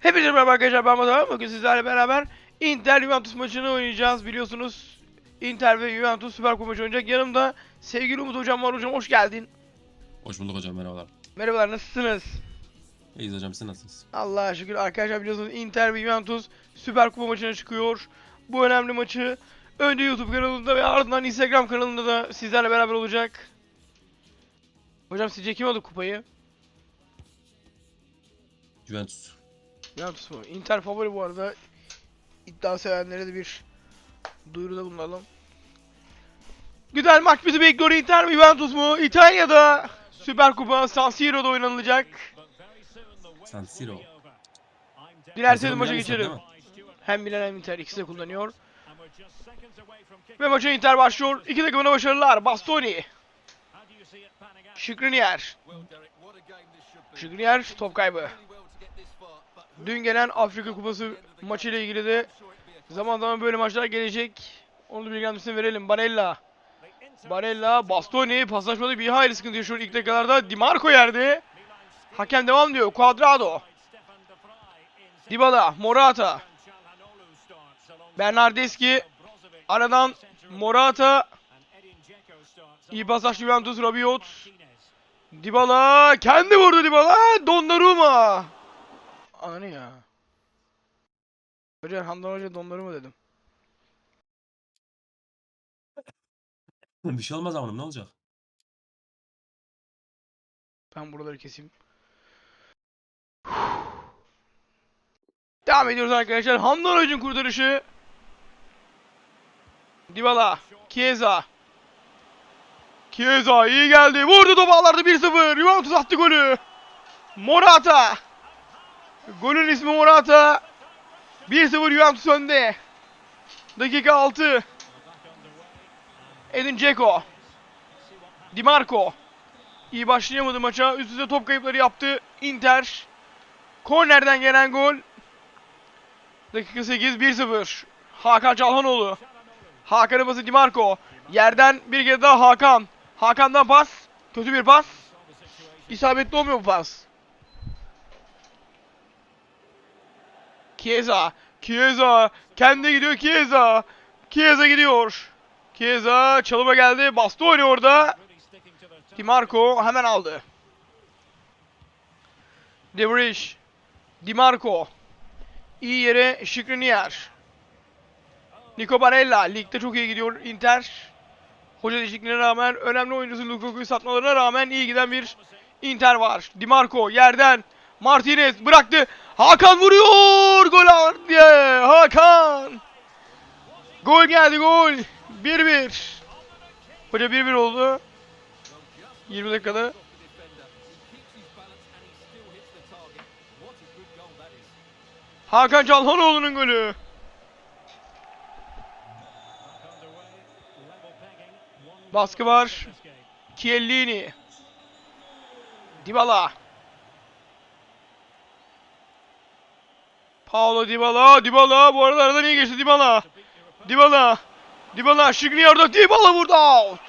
Hepinize merhaba arkadaşlar ben Batuhan. Bugün sizlerle beraber Inter Juventus maçını oynayacağız. Biliyorsunuz Inter ve Juventus Süper Kupa maçı oynayacak. Yanımda sevgili Umut hocam var. Hocam hoş geldin. Hoş bulduk hocam merhabalar. Merhabalar nasılsınız? İyiyiz hocam siz nasılsınız? Allah'a şükür arkadaşlar biliyorsunuz Inter ve Juventus Süper Kupa maçına çıkıyor. Bu önemli maçı önce YouTube kanalında ve ardından Instagram kanalında da sizlerle beraber olacak. Hocam sizce kim aldı kupayı? Juventus. Mu? Inter favori bu arada. İddia sevenlere de bir duyuruda bulunalım. Güzel maç bizi bekliyor. Inter mi Juventus mu? İtalya'da Süper Kupa San Siro'da oynanılacak. San Siro. Dilerseniz maça geçelim. Hem Milan hem Inter ikisi de kullanıyor. Ve maça Inter başlıyor. İki takımına başarılar. Bastoni. Şükrüniyer. Şükrüniyer top kaybı. Dün gelen Afrika Kupası maçı ile ilgili de zaman zaman böyle maçlar gelecek. Onu da bilgilendirmesini verelim. Barella. Barella, Bastoni paslaşmada bir hayli sıkıntı yaşıyor ilk dakikalarda. Di Marco yerde. Hakem devam diyor. Cuadrado. Dybala, Morata. Bernardeschi. Aradan Morata. İyi pasaj Juventus, Rabiot. Dybala. Kendi vurdu Dybala. Donnarumma. Ananı ya. Hocam Hamdan Hoca Donnarumma dedim. Bir şey olmaz ama ne olacak? Ben buraları keseyim. Devam ediyoruz arkadaşlar. Hamdan Hoca'nın kurtarışı. Dybala. Chiesa. Chiesa iyi geldi. Vurdu top ağlarda 1-0. Juventus attı golü. Morata. Golün ismi Morata. 1-0 Juventus önde. Dakika 6. Edin Dzeko. Di Marco. İyi başlayamadı maça. Üst üste top kayıpları yaptı. Inter. Kornerden gelen gol. Dakika 8 1-0. Hakan Çalhanoğlu. Hakan'ın pası Di Marco. Yerden bir kez daha Hakan. Hakan'dan pas. Kötü bir pas. İsabetli olmuyor bu pas. Chiesa. Chiesa. Kendi gidiyor Chiesa. Chiesa gidiyor. Chiesa çalıma geldi. Bastoni orada. Di Marco hemen aldı. De Vrij. Di Marco. İyi yere Şükrüniyer. Nico Barella. Ligde çok iyi gidiyor Inter. Hoca değişikliğine rağmen önemli oyuncusu Lukaku'yu satmalarına rağmen iyi giden bir Inter var. Di Marco yerden. Martinez bıraktı. Hakan vuruyor. Gol diye. Hakan. Gol geldi gol. 1-1. Hoca 1-1 oldu. 20 dakikada. Hakan Çalhanoğlu'nun golü. Baskı var. Chiellini. Dybala. Paulo Dybala. Dybala. Bu arada aradan iyi geçti Dybala. Dybala. Dybala. Skriniar'da Dybala vurdu out.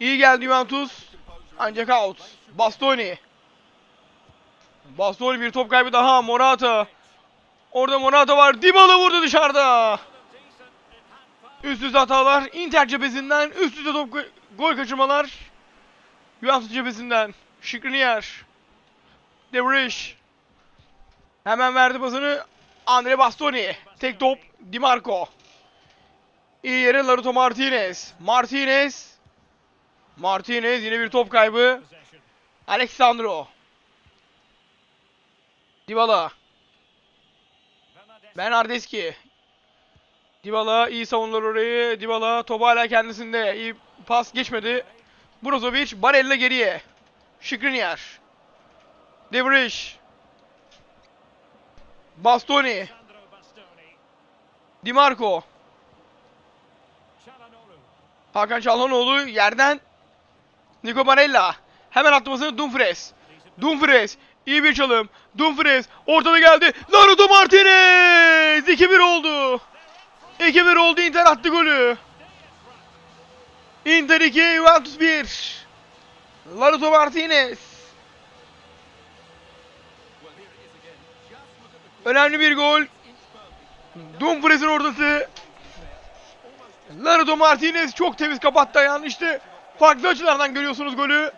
İyi geldi Juventus. Ancak out. Bastoni. Bastoni bir top kaybı daha. Morata. Orada Morata var. Dybala vurdu dışarıda. Üst üste hatalar. Inter cephesinden üst üste top gol kaçırmalar. Juventus cephesinden. Skriniar. De Vrij. Hemen verdi pasını. Andre Bastoni. Tek top. Di Marco. İyi yere Laruto Martinez. Martinez. Martinez yine bir top kaybı. Alexandro. Dybala. Bernardeschi. Dybala iyi savundular orayı. Dybala top hala kendisinde. İyi pas geçmedi. Brozovic Barella geriye. Skriniar. De Vrij. Bastoni. Di Marco. Hakan Çalhanoğlu yerden Nico Barella. Hemen atlamasını Dumfries. Dumfries. iyi bir çalım. Dumfries ortada geldi. Laruto Martinez. 2-1 oldu. 2-1 oldu Inter attı golü. Inter 2 Juventus 1. Laruto Martinez. Önemli bir gol. Dumfries'in ortası. Laredo Martinez çok temiz kapattı ayağını işte. Farklı açılardan görüyorsunuz golü.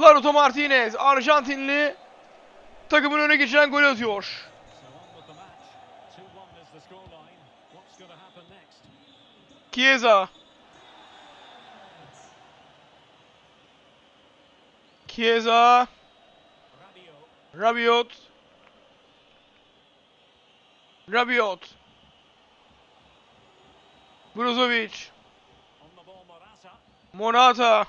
Laredo Martinez Arjantinli takımın öne geçiren golü atıyor. So on with Rabiot. Brozovic. Morata.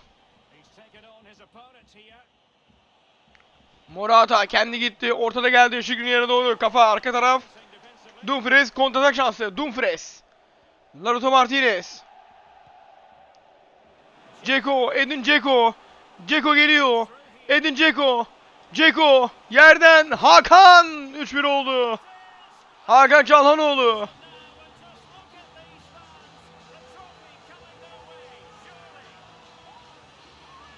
Morata. Kendi gitti. Ortada geldi. Şükrü'nün yerine doğru. Kafa arka taraf. Dumfries kontratak şansı. Dumfries. Laruto Martinez. Ceko. Edin Ceko. Ceko geliyor. Edin Ceko. Ceko. Yerden Hakan. 3-1 oldu. Hakan Çalhanoğlu.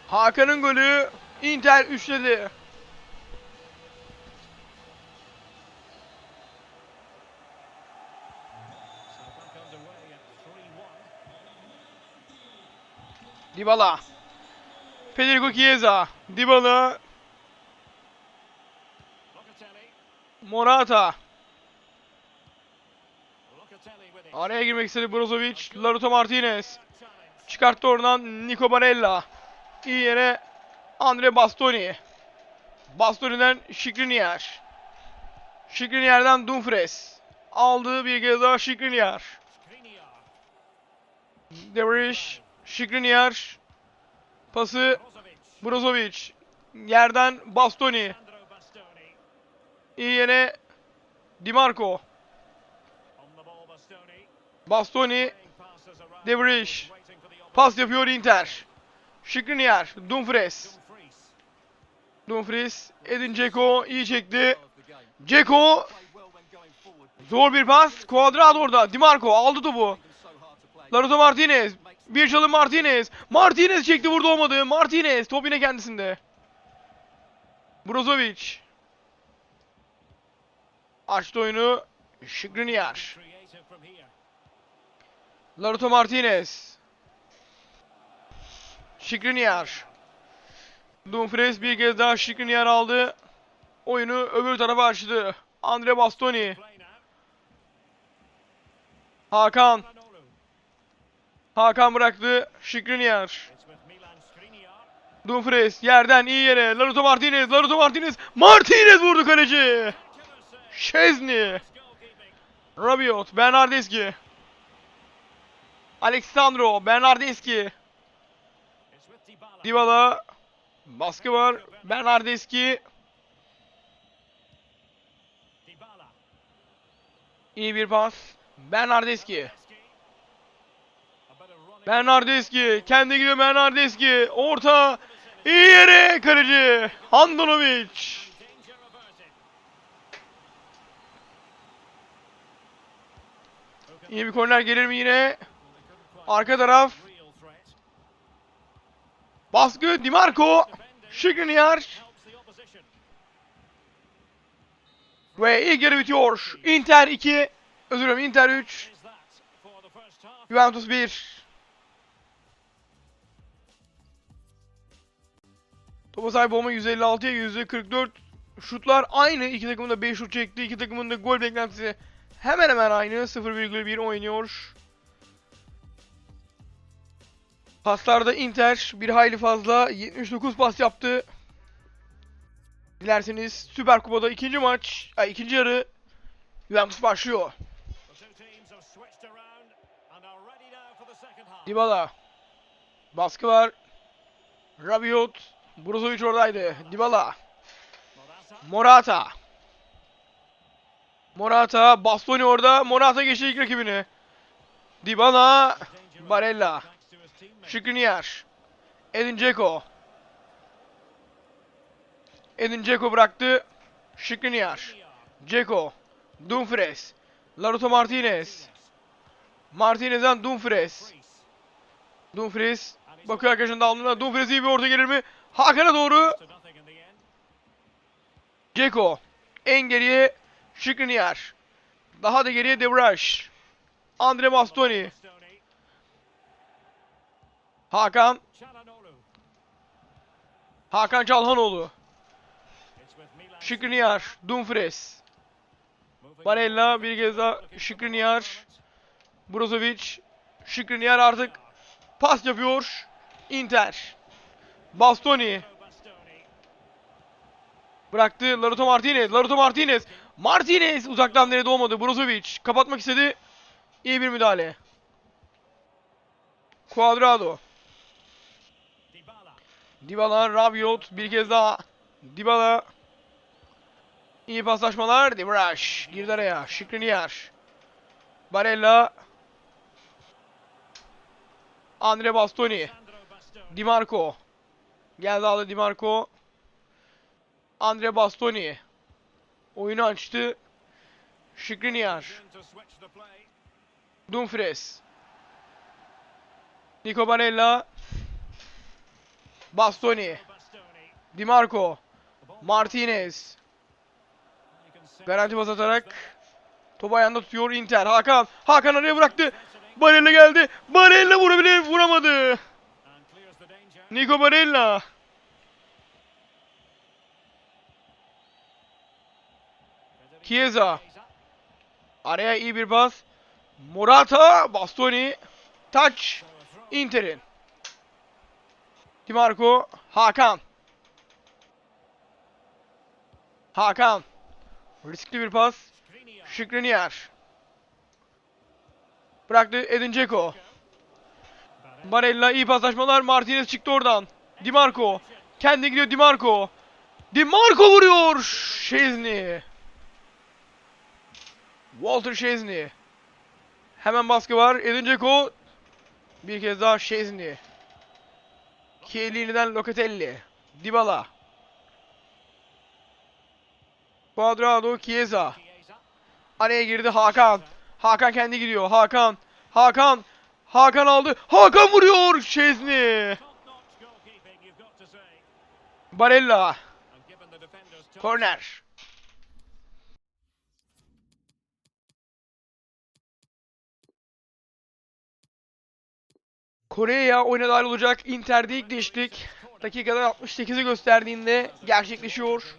Hakan'ın golü Inter üçledi. So back underway at 3-1. Dybala. Federico Chiesa. Dybala. Morata. Araya girmek istedi Brozovic. Laruto Martinez. Çıkarttı oradan Nico Barella. İyi yere Andre Bastoni. Bastoni'den Şikriniyer. Şikriniyer'den Dumfries. Aldığı bir kez daha Şikriniyer. Devrish. Şikriniyer. Pası Brozovic. Yerden Bastoni. İyi yere Dimarco. The opposition. Pas yapıyor Inter. Şikriniyer. Dumfries. Dumfries. Edin Dzeko iyi çekti. Dzeko zor bir pas. Cuadrado orada. Dimarco aldı topu. Laruto Martinez. Bir çalım Martinez. Martinez çekti vurdu olmadı. Martinez top yine kendisinde. Brozovic. Açtı oyunu. Şikriniyer. Laruto Martinez. Şikriniyer. Dumfries bir kez daha Şikriniyer aldı. Oyunu öbür tarafa açtı. Andre Bastoni. Hakan. Hakan bıraktı. Şikriniyer. Dumfries yerden iyi yere. Laruto Martinez. Laruto Martinez. Martinez vurdu kaleci. Şezni. Rabiot. Bernardeschi. Alexandro. With Dybala. Baskı var. Bernardeschi. Dybala. İyi bir pas. Running. Bernardeschi. Kendi gidiyor Bernardeschi. Orta. İyi yere kaleci. Handanovic. İyi bir korner gelir mi yine? Arka taraf. Baskı. Dimarco. Opposition. Ve ilk yarı bitiyor. Inter 2. Özür dilerim Inter 3. Is that for the first half? Juventus 1. Topa sahip olma 156'ya 144. Şutlar aynı. İki takımın da 5 şut çekti. İki takımın da gol beklentisi hemen hemen aynı. 0,1 oynuyor. Paslarda Inter bir hayli fazla. 79 pas yaptı. Dilerseniz Süper Kupa'da ikinci maç, ay, ikinci yarı Juventus başlıyor. Dybala. Baskı var. Rabiot. Brozovic oradaydı. Dybala. Morata. Morata. Bastoni orada. Morata geçti ilk rakibini. Dybala. Barella. Şükriniyer. Edin Dzeko. Edin Dzeko bıraktı. Şükriniyer. Skriniar. Dzeko. Dumfries. Laruto Martinez. Martinez'den Dumfries. Dumfries. Bakıyor arkadaşının dalına. Dumfries iyi bir orta gelir mi? Hakan'a doğru. Ceko. En geriye Skriniar. Daha da geriye De Vrij. Andre Bastoni. Hakan. Hakan Çalhanoğlu. Skriniar. Dumfries. Barella bir kez daha Skriniar. Brozovic. Skriniar artık pas yapıyor. Inter. Bastoni. Bıraktı Laruto Martinez. Laruto Martinez. Martinez uzaktan nerede olmadı. Brozovic kapatmak istedi. İyi bir müdahale. Cuadrado. Dybala. Rabiot bir kez daha. Dybala. İyi paslaşmalar. Demiraj girdi araya. Skriniar. Barella. Andre Bastoni. Sandro Bastoni. Di Marco. Geldi aldı Di Marco. Andre Bastoni. Oyunu açtı. Play. Dumfries. Nico Barella. Bastoni. Bastoni. Di Marco. The ball- Martinez. Garanti presence atarak topu ayağında tutuyor Inter. Hakan. Hakan araya bıraktı. Barella geldi. Barella vurabilir. Vuramadı. Nico Barella. Chiesa. Araya iyi bir pas. Morata. Bastoni. Throw. Inter'in. Di Marco. Hakan. Hakan. Riskli bir pas. Skriniar. Bıraktı Edin Dzeko. Barella. İyi paslaşmalar. Martinez çıktı oradan. Di Marco. Kendi gidiyor Di Marco. Di Marco vuruyor. Şezni. Walter Şezni. Hemen baskı var. Edin Dzeko. Bir kez daha Şezni. Chiellini'den Locatelli. Dybala. Cuadrado Chiesa. Araya girdi Hakan. Hakan kendi gidiyor. Hakan. Hakan. Hakan aldı. Hakan vuruyor. Şezni. Barella. Korner. Kore'ye oyuna olacak. Inter'de ilk değişiklik. Dakikada 68'i gösterdiğinde gerçekleşiyor.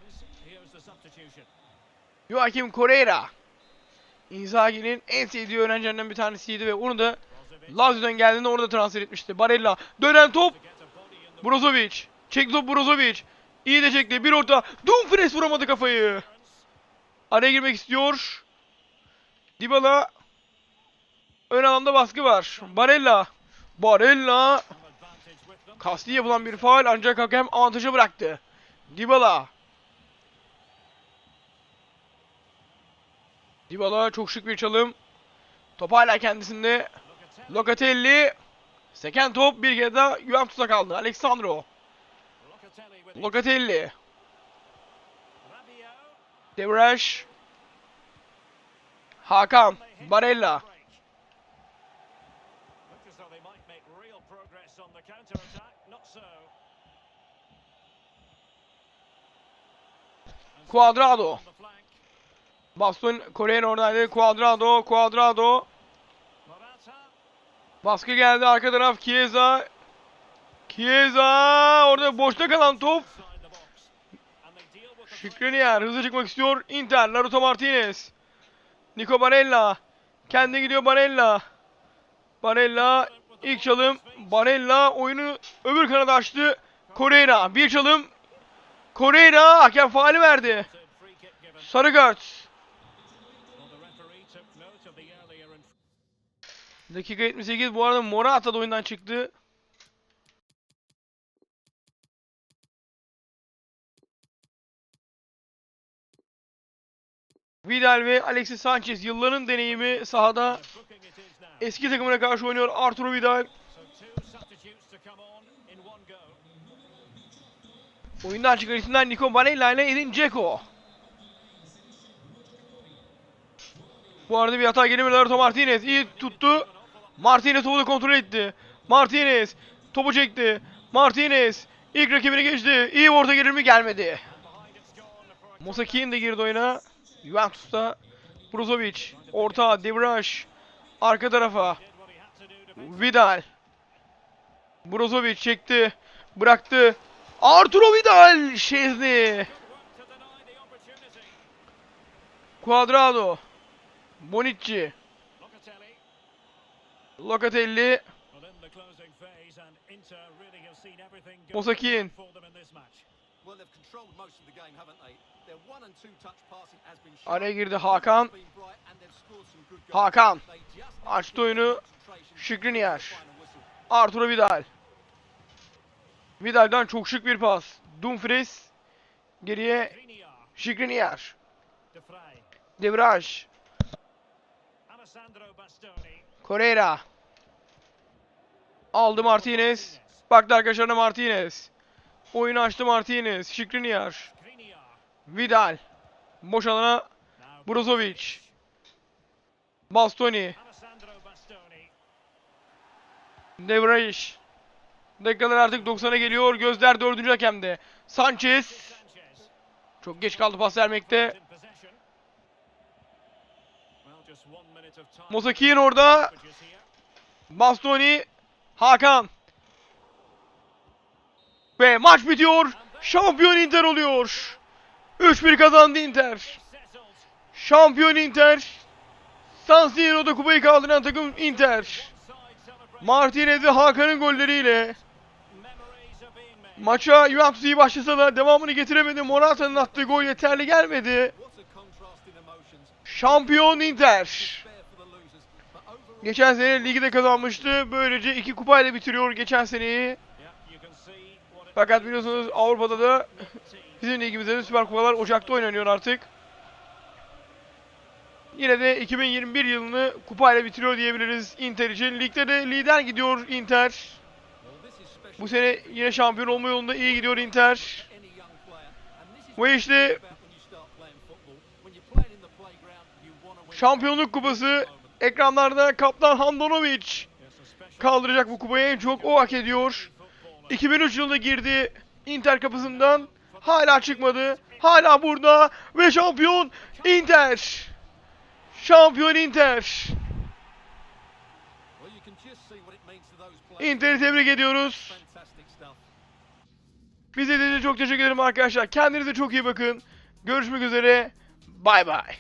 Joachim Correira. Inzaghi'nin en sevdiği öğrencilerinden bir tanesiydi ve onu da Lazio'dan geldiğinde orada transfer etmişti. Barella. Dönen top. Brozovic. Çekti top Brozovic. İyi de çekti. Bir orta. Dumfries vuramadı kafayı. Araya girmek istiyor. Dybala. Ön alanda baskı var. Barella. Barella. Kasti yapılan bir faul ancak hakem avantajı bıraktı. Dybala. Dybala çok şık bir çalım. Top hala kendisinde. Locatelli. Seken top bir kez daha Juventus'a kaldı. Alexandro. Locatelli. Devraj. Hakan. Barella. Cuadrado. Baston Kore'nin oradaydı. Cuadrado. Cuadrado. Baskı geldi arka taraf Chiesa. Chiesa orada boşta kalan top. Skriniar hızlı çıkmak istiyor. Inter Laruto Martinez. Nico Barella. Kendi gidiyor Barella. Barella ilk çalım. Barella oyunu öbür kanada açtı. Correira bir çalım. Correira hakem faali verdi. Sarı kart. Dakika 78 bu arada Morata da oyundan çıktı. Vidal ve Alexis Sanchez yılların deneyimi sahada eski takımına karşı oynuyor Arturo Vidal. Go. Oyundan çıkan isimler Nico Barella ile Edin Dzeko. Bu arada bir hata geliyor Lautaro Martinez iyi tuttu. Martinez topu da kontrol etti. Martinez topu çekti. Martinez ilk rakibini geçti. İyi orta gelir mi? Gelmedi. Keane de girdi oyuna. Juventus'ta Brozovic. Orta Devraj. Arka tarafa. Vidal. Brozovic çekti. Bıraktı. Arturo Vidal. Opportunity. Cuadrado. Bonucci. Locatelli. Mosakin. Araya girdi Hakan. Hakan. Açtı oyunu. final whistle. Arturo Vidal. Vidal'dan çok şık bir pas. Dumfries. Geriye Skriniar. Skriniar. De Vrij. Devraj. Alessandro Bastoni. Correira. Aldı Martinez. Baktı arkadaşlarına Martinez. Oyunu açtı Martinez. Skriniar. Vidal. Boş alana Brozovic. Bastoni. Devraj. Dakikalar artık 90'a geliyor. Gözler 4. hakemde. Sanchez. Çok geç kaldı pas vermekte. In possession. Well, just one minute of time. Mosakin orada. Bastoni. Hakan. Ve maç bitiyor. Şampiyon Inter oluyor. 3-1 kazandı Inter. Şampiyon Inter. San Siro'da kupayı kaldıran takım Inter. Martinez ve Hakan'ın golleriyle maça Juventus iyi başlasa da devamını getiremedi. Morata'nın attığı gol yeterli gelmedi. Şampiyon Inter. Geçen sene ligi de kazanmıştı. Böylece iki kupayla bitiriyor geçen seneyi. Fakat biliyorsunuz Avrupa'da da bizim ligimizde de Süper Kupalar Ocak'ta oynanıyor artık. Yine de 2021 yılını kupayla bitiriyor diyebiliriz Inter için. Ligde de lider gidiyor Inter. Bu sene yine şampiyon olma yolunda iyi gidiyor Inter. Ve işte. Şampiyonluk kupası ekranlarda kaptan Handanovic kaldıracak bu kupayı en çok o hak ediyor. footballer. 2003 yılında girdi Inter kapısından. Hala çıkmadı. Hala burada ve şampiyon Inter. Şampiyon Inter. Inter'i tebrik ediyoruz. Bize de çok teşekkür ederim arkadaşlar. Kendinize çok iyi bakın. Görüşmek üzere. Bay bay.